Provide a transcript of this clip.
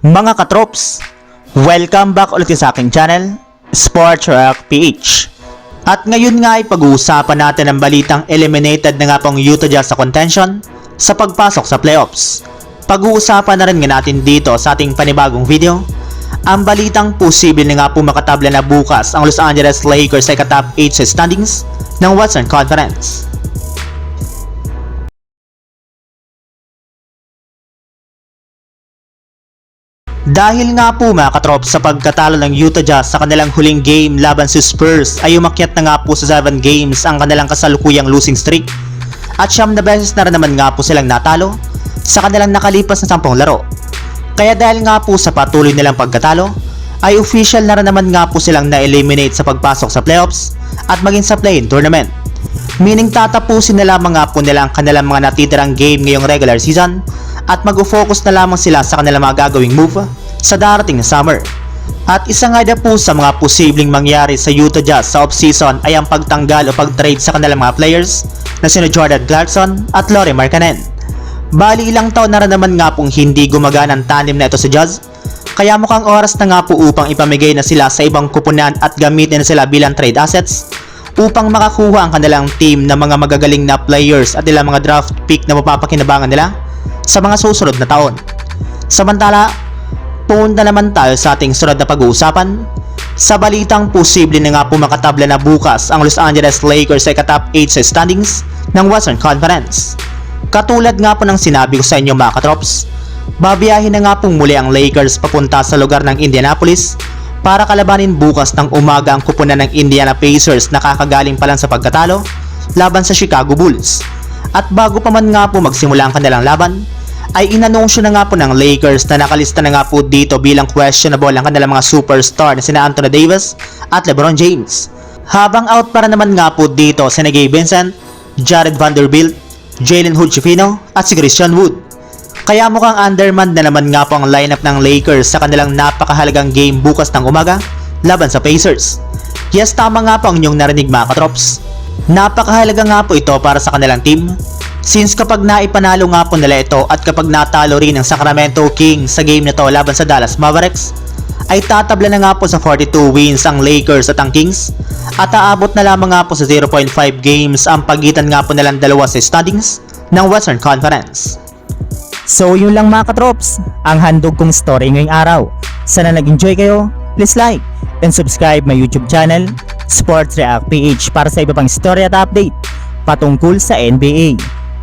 Mga katrops, welcome back ulit sa aking channel, Sports Rock PH. At ngayon nga ay pag-uusapan natin ang balitang eliminated na nga pong Utah Jazz sa contention sa pagpasok sa playoffs. Pag-uusapan na rin nga natin dito sa ating panibagong video, ang balitang posible na nga po makatabla na bukas ang Los Angeles Lakers sa ikatop 8 sa standings ng Western Conference. Dahil nga po mga katrop sa pagkatalo ng Utah Jazz sa kanilang huling game laban sa Spurs ay umakyat na nga po sa 7 games ang kanilang kasalukuyang losing streak. At siyam na beses na rin naman nga po silang natalo sa kanilang nakalipas na 10 laro. Kaya dahil nga po sa patuloy nilang pagkatalo, ay official na rin naman nga po silang na-eliminate sa pagpasok sa playoffs at maging sa play-in tournament. Meaning tatapusin na lamang nga po nila ang kanilang mga natitirang game ngayong regular season at mag-focus na lamang sila sa kanilang mga gagawing move sa darating na summer. At isa nga na po sa mga posibleng mangyari sa Utah Jazz sa off-season ay ang pagtanggal o pag-trade sa kanilang mga players na sina Jordan Clarkson at Laurie Markkanen. Bali ilang taon na rin naman nga pong hindi gumagana ang tandem na ito sa Jazz kaya mukhang oras na nga po upang ipamigay na sila sa ibang kupunan at gamitin na sila bilang trade assets upang makakuha ang kanilang team ng mga magagaling na players at ilang mga draft pick na mapapakinabangan nila sa mga susunod na taon. Samantala, punta naman tayo sa ating sunod na pag-uusapan. Sa balitang posible na nga po makatabla na bukas ang Los Angeles Lakers sa ikatop 8 sa standings ng Western Conference. Katulad nga po ng sinabi ko sa inyo mga katrops, babiyahin na nga pong muli ang Lakers papunta sa lugar ng Indianapolis para kalabanin bukas ng umaga ang kupunan ng Indiana Pacers na kakagaling pa lang sa pagkatalo laban sa Chicago Bulls. At bago pa man nga po magsimula ang kanilang laban, ay inanunsyo na nga po ng Lakers na nakalista na nga po dito bilang questionable ang kanilang mga superstar na sina Anthony Davis at LeBron James. Habang out para naman nga po dito si Gabe Vincent, Jared Vanderbilt, Jalen Hood-Schifino at si Christian Wood. Kaya mukhang undermanned na naman nga po ang lineup ng Lakers sa kanilang napakahalagang game bukas ng umaga laban sa Pacers. Yes, tama nga po ang inyong narinig mga katrops. Napakahalaga nga po ito para sa kanilang team since kapag naipanalo nga po nila ito at kapag natalo rin ang Sacramento Kings sa game na to laban sa Dallas Mavericks ay tatabla na nga po sa 42 wins ang Lakers at ang Kings at aabot na lamang nga po sa 0.5 games ang pagitan nga po nilang dalawa sa standings ng Western Conference. So yun lang mga katrops, ang handog kong story ngayong araw. Sana nag-enjoy kayo, please like and subscribe my YouTube channel, Sports React PH para sa iba pang story at update patungkol sa NBA.